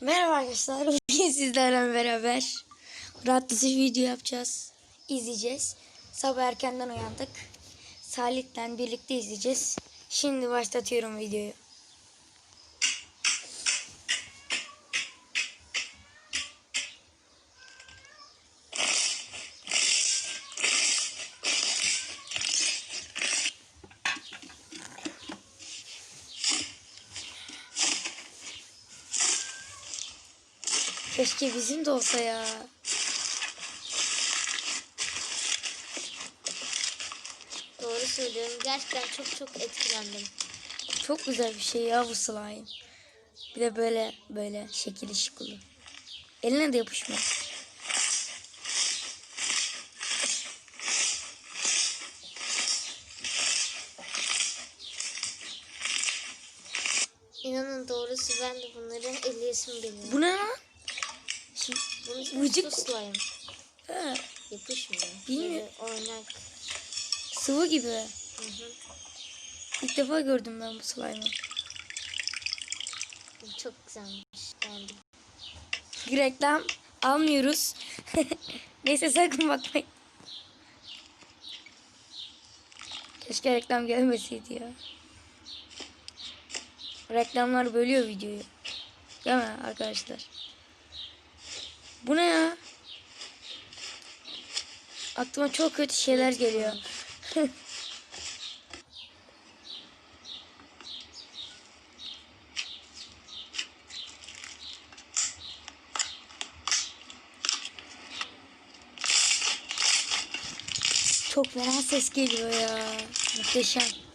Merhaba arkadaşlar. Bugün sizlerle beraber rahatlatıcı video yapacağız. İzleyeceğiz. Sabah erkenden uyandık. Salih'le birlikte izleyeceğiz. Şimdi başlatıyorum videoyu. Keşke bizim de olsa ya. Doğru söylüyorum. Gerçekten çok çok etkilendim. Çok güzel bir şey ya bu slime. Bir de böyle böyle şekilli şıklı. Eline de yapışmaz. İnanın doğrusu ben de bunları eliyesim geliyor. Bu ne lan? Vıcık- slime. ha, Yapışmıyor. Bilmiyorum. Oynak. sıvı gibi. Hı hı. İlk defa gördüm ben bu slime'ı. Çok güzelmiş. Beğendim. Reklam almıyoruz. Neyse sakın bakmayın. Keşke reklam gelmeseydi ya. Reklamlar bölüyor videoyu. Değil mi arkadaşlar? Bu ne ya? Aklıma çok kötü şeyler geliyor. Çok fena ses geliyor ya. Muhteşem.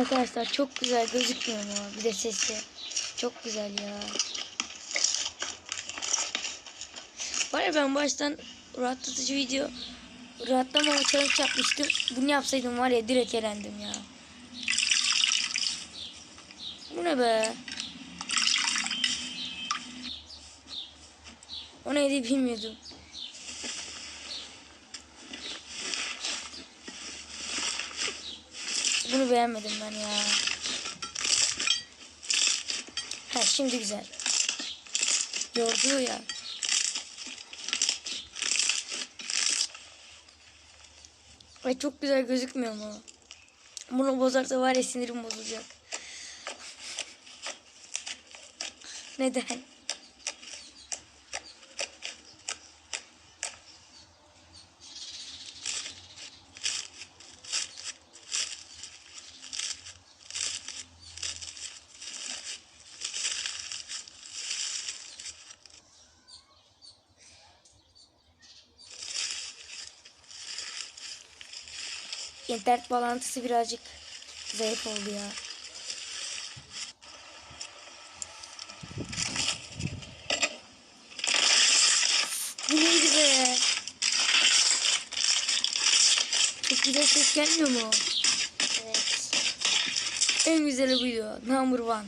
Arkadaşlar çok güzel gözükmüyor mu? Bir de sesi. Çok güzel ya. Var ya ben baştan rahatlatıcı video rahatlama challenge yapmıştım. Bunu yapsaydım var ya direkt elendim ya. Bu ne be? O neydi bilmiyordum. Bunu beğenmedim ben ya. Ha şimdi güzel. Yordu ya. Ay çok güzel gözükmüyor mu? Bunu bozarsa var ya sinirim bozulacak. Neden? İnternet bağlantısı birazcık zayıf oldu ya. Bu neydi be? Çok güzel ses gelmiyor mu? Evet. En güzeli buydu. Number one.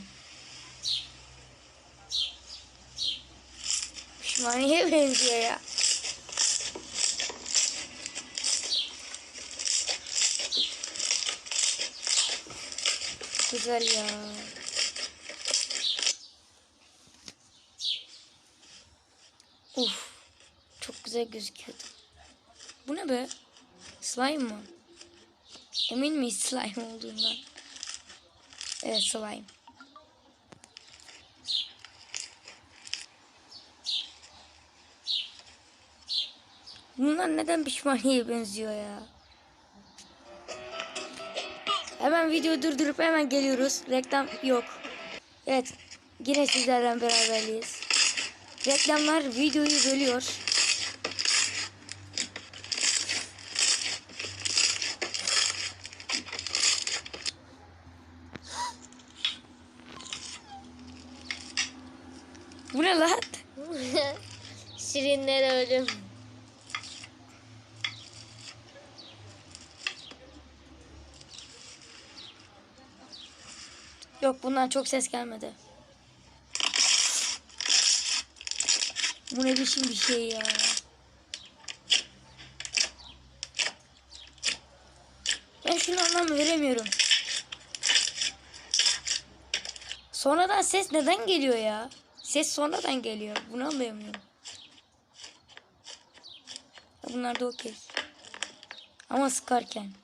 Pişmaniye benziyor ya. Güzel ya. Uf. Çok güzel gözüküyordu. Bu ne be? Slime mı? Emin miyiz slime olduğundan? Evet slime. Bunlar neden pişmaniye benziyor ya? Hemen videoyu durdurup hemen geliyoruz. Reklam yok. Evet. Yine sizlerle beraberliyiz. Reklamlar videoyu bölüyor. Bu ne lan? Şirinler ölüm. Yok bundan çok ses gelmedi. Bu ne biçim bir şey ya. Ben şunu anlam veremiyorum. Sonradan ses neden geliyor ya? Ses sonradan geliyor. Bunu anlayamıyorum. Ya Bunlar da okey. Ama sıkarken.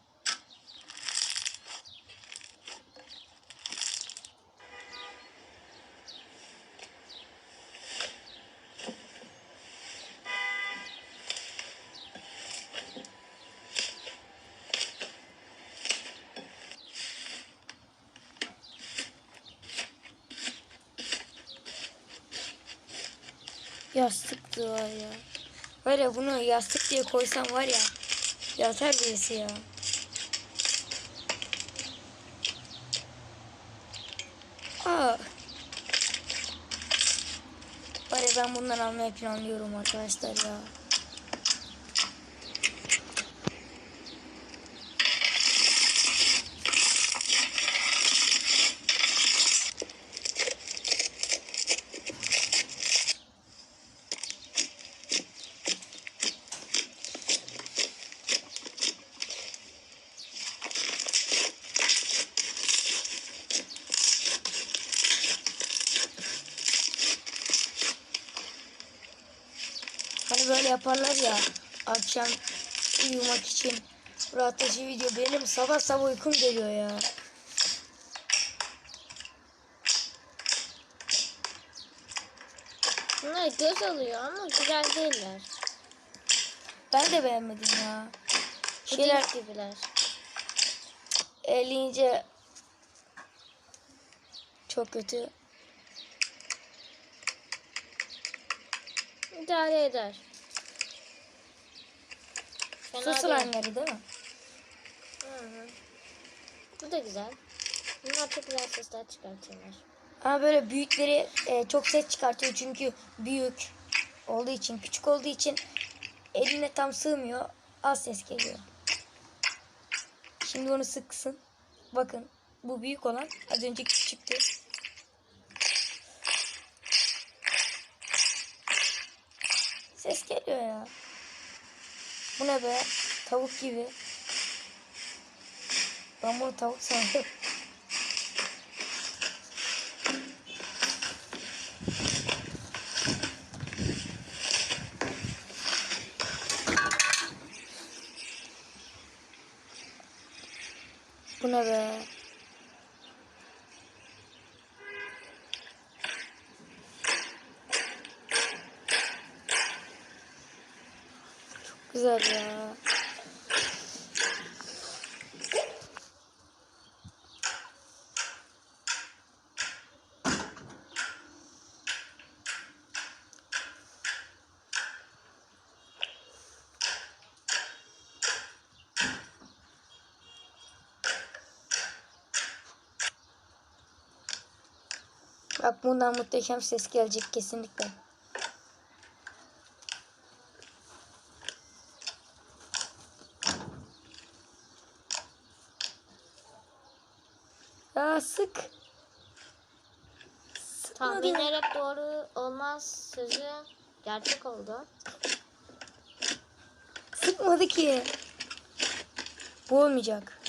Yastıktı var ya. Var ya bunu yastık diye koysam var ya. Yatar birisi ya. Aa. Var ya ben bundan almayı planlıyorum arkadaşlar ya. Böyle yaparlar ya akşam uyumak için rahatlatıcı video benim sabah sabah uykum geliyor ya. Bunlar göz alıyor ama güzel değiller. Ben de beğenmedim ya. Şeyler Şeyler gibiler. eleyince çok kötü. İdare eder. Su değil. slime'ları değil mi? Hı hı. Bu da güzel. Bunlar çok güzel sesler çıkartıyorlar. Ama böyle büyükleri e, çok ses çıkartıyor çünkü büyük olduğu için, küçük olduğu için eline tam sığmıyor. Az ses geliyor. Şimdi onu sıksın. Bakın bu büyük olan az önce küçüktü. Ses geliyor ya. Bu ne be? Tavuk gibi. Ben bunu tavuk sandım. Bu ne be? Çok güzel ya. Bak bundan muhteşem ses gelecek kesinlikle. Diye. Tahminler hep doğru olmaz sözü gerçek oldu. Sıkmadı ki. Bu olmayacak.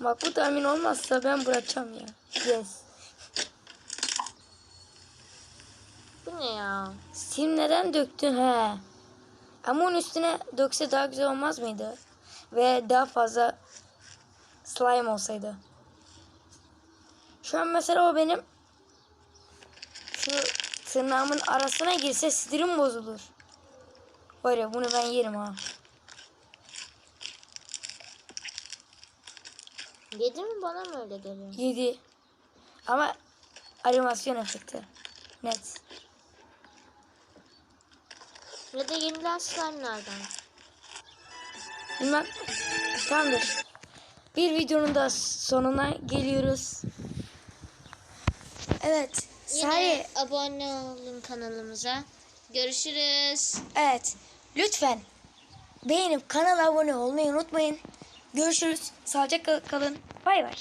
Bak bu tahmin olmazsa ben bırakacağım ya. Yes. Bu ne ya? Sim neden döktün he? Ama onun üstüne dökse daha güzel olmaz mıydı? Ve daha fazla slime olsaydı. Şu an mesela o benim şu tırnağımın arasına girse sinirim bozulur. Var ya bunu ben yerim ha. Yedi mi bana mı öyle geliyor? Yedi. Ama animasyon efekti. Net. Ya da yenilen slime'lardan. Bilmem. Tamamdır. Bir videonun da sonuna geliyoruz. Evet. Sari. Yine abone olun kanalımıza. Görüşürüz. Evet. Lütfen beğenip kanala abone olmayı unutmayın. Görüşürüz. Sağlıcakla kalın. Bay bay.